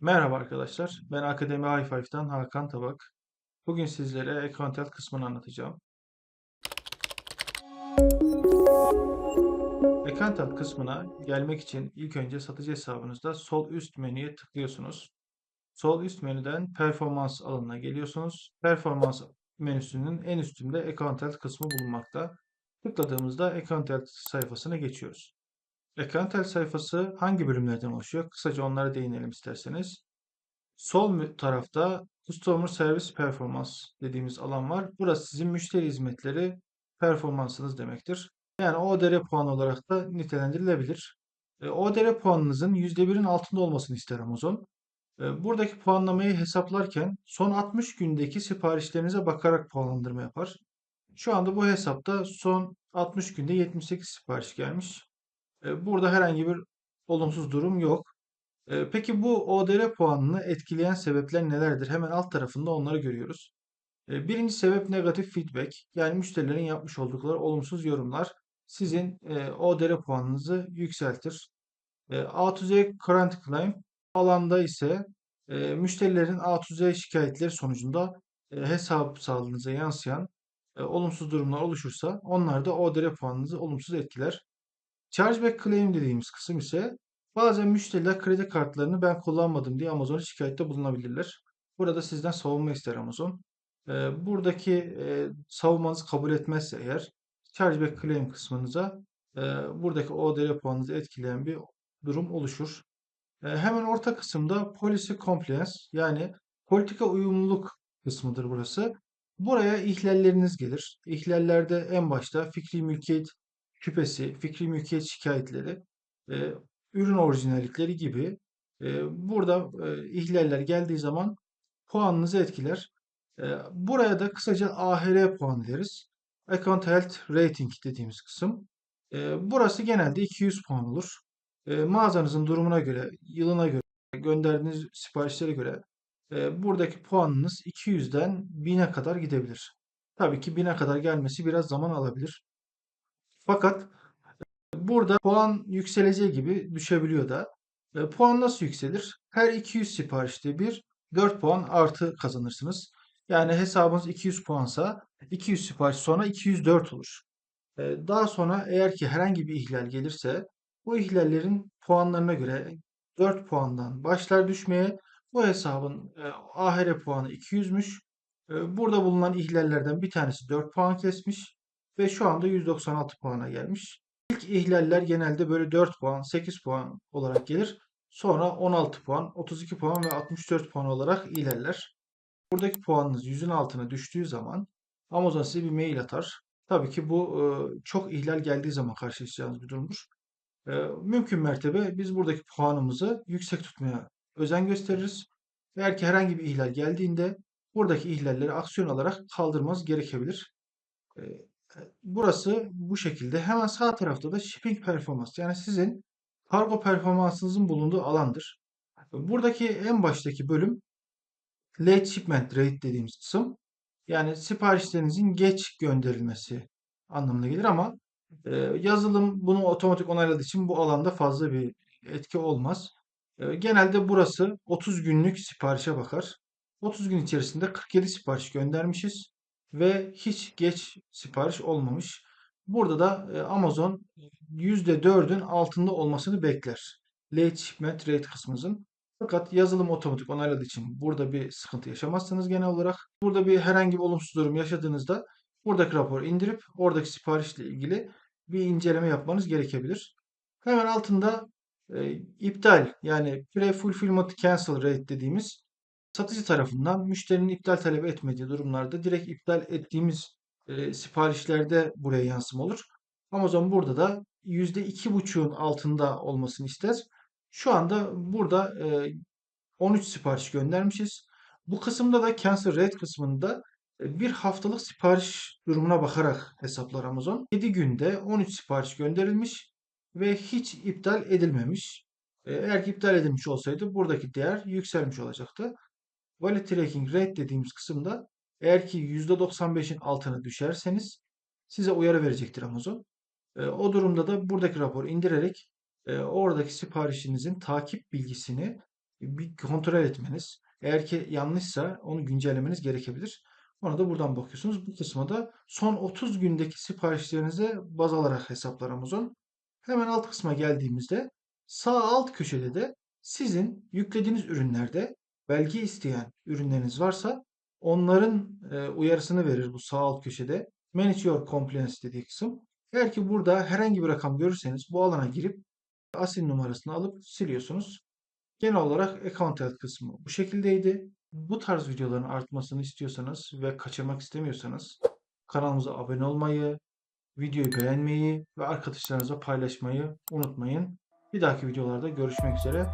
Merhaba arkadaşlar. Ben Akademi i5'ten Hakan Tabak. Bugün sizlere e-content kısmını anlatacağım. E-content kısmına gelmek için ilk önce satıcı hesabınızda sol üst menüye tıklıyorsunuz. Sol üst menüden performans alanına geliyorsunuz. Performans menüsünün en üstünde e-content kısmı bulunmakta. Tıkladığımızda e-content sayfasına geçiyoruz. E-content sayfası hangi bölümlerden oluşuyor? Kısaca onlara değinelim isterseniz. Sol tarafta Customer Service Performance dediğimiz alan var. Burası sizin müşteri hizmetleri performansınız demektir. Yani ODR puanı olarak da nitelendirilebilir. E, ODR puanınızın %1'in altında olmasını ister Amazon. E, buradaki puanlamayı hesaplarken son 60 gündeki siparişlerinize bakarak puanlandırma yapar. Şu anda bu hesapta son 60 günde 78 sipariş gelmiş. Burada herhangi bir olumsuz durum yok. Peki bu ODR puanını etkileyen sebepler nelerdir? Hemen alt tarafında onları görüyoruz. Birinci sebep negatif feedback. Yani müşterilerin yapmış oldukları olumsuz yorumlar sizin ODR puanınızı yükseltir. E, A to Z current claim alanda ise müşterilerin A to Z şikayetleri sonucunda hesap sağlığınıza yansıyan olumsuz durumlar oluşursa onlar da ODR puanınızı olumsuz etkiler. Chargeback claim dediğimiz kısım ise bazen müşteriler kredi kartlarını ben kullanmadım diye Amazon'a şikayette bulunabilirler. Burada sizden savunma ister Amazon. Ee, buradaki e, savunmanızı kabul etmezse eğer chargeback claim kısmınıza e, buradaki ODR puanınızı etkileyen bir durum oluşur. E, hemen orta kısımda policy compliance yani politika uyumluluk kısmıdır burası. Buraya ihlalleriniz gelir. İhlallerde en başta fikri mülkiyet şüphesi, fikri mülkiyet şikayetleri, e, ürün orijinallikleri gibi e, burada e, ihlaller geldiği zaman puanınızı etkiler. E, buraya da kısaca AHR puanı deriz. Account Health Rating dediğimiz kısım. E, burası genelde 200 puan olur. E, mağazanızın durumuna göre, yılına göre, gönderdiğiniz siparişlere göre e, buradaki puanınız 200'den 1000'e kadar gidebilir. Tabii ki 1000'e kadar gelmesi biraz zaman alabilir. Fakat burada puan yükseleceği gibi düşebiliyor da. E, puan nasıl yükselir? Her 200 siparişte bir 4 puan artı kazanırsınız. Yani hesabınız 200 puansa 200 sipariş sonra 204 olur. E, daha sonra eğer ki herhangi bir ihlal gelirse bu ihlallerin puanlarına göre 4 puandan başlar düşmeye. Bu hesabın e, AHR puanı 200'müş. E, burada bulunan ihlallerden bir tanesi 4 puan kesmiş ve şu anda 196 puana gelmiş. İlk ihlaller genelde böyle 4 puan, 8 puan olarak gelir. Sonra 16 puan, 32 puan ve 64 puan olarak ilerler. Buradaki puanınız 100'ün altına düştüğü zaman Amazon size bir mail atar. Tabii ki bu e, çok ihlal geldiği zaman karşılaşacağınız bir durumdur. E, mümkün mertebe biz buradaki puanımızı yüksek tutmaya özen gösteririz. Eğer ki herhangi bir ihlal geldiğinde buradaki ihlalleri aksiyon alarak kaldırmanız gerekebilir. Burası bu şekilde. Hemen sağ tarafta da shipping performans yani sizin kargo performansınızın bulunduğu alandır. Buradaki en baştaki bölüm late shipment rate dediğimiz kısım. Yani siparişlerinizin geç gönderilmesi anlamına gelir ama e, yazılım bunu otomatik onayladığı için bu alanda fazla bir etki olmaz. E, genelde burası 30 günlük siparişe bakar. 30 gün içerisinde 47 sipariş göndermişiz ve hiç geç sipariş olmamış. Burada da e, Amazon %4'ün altında olmasını bekler. Late shipment rate kısmımızın. Fakat yazılım otomatik onayladığı için burada bir sıkıntı yaşamazsınız genel olarak. Burada bir herhangi bir olumsuz durum yaşadığınızda buradaki raporu indirip oradaki siparişle ilgili bir inceleme yapmanız gerekebilir. Hemen altında e, iptal yani pre-fulfillment cancel rate dediğimiz satıcı tarafından müşterinin iptal talep etmediği durumlarda direkt iptal ettiğimiz e, siparişlerde buraya yansıma olur. Amazon burada da %2,5'un altında olmasını ister. Şu anda burada e, 13 sipariş göndermişiz. Bu kısımda da cancel rate kısmında e, bir haftalık sipariş durumuna bakarak hesaplar Amazon. 7 günde 13 sipariş gönderilmiş ve hiç iptal edilmemiş. E, Eğer ki iptal edilmiş olsaydı buradaki değer yükselmiş olacaktı. Value Tracking Rate dediğimiz kısımda eğer ki %95'in altına düşerseniz size uyarı verecektir Amazon. E, o durumda da buradaki raporu indirerek e, oradaki siparişinizin takip bilgisini bir kontrol etmeniz. Eğer ki yanlışsa onu güncellemeniz gerekebilir. Ona da buradan bakıyorsunuz. Bu kısma da son 30 gündeki siparişlerinize baz alarak hesaplar Amazon. Hemen alt kısma geldiğimizde sağ alt köşede de sizin yüklediğiniz ürünlerde belge isteyen ürünleriniz varsa onların e, uyarısını verir bu sağ alt köşede. Manage Your Compliance dediği kısım. Eğer ki burada herhangi bir rakam görürseniz bu alana girip asil numarasını alıp siliyorsunuz. Genel olarak account health kısmı bu şekildeydi. Bu tarz videoların artmasını istiyorsanız ve kaçırmak istemiyorsanız kanalımıza abone olmayı, videoyu beğenmeyi ve arkadaşlarınızla paylaşmayı unutmayın. Bir dahaki videolarda görüşmek üzere.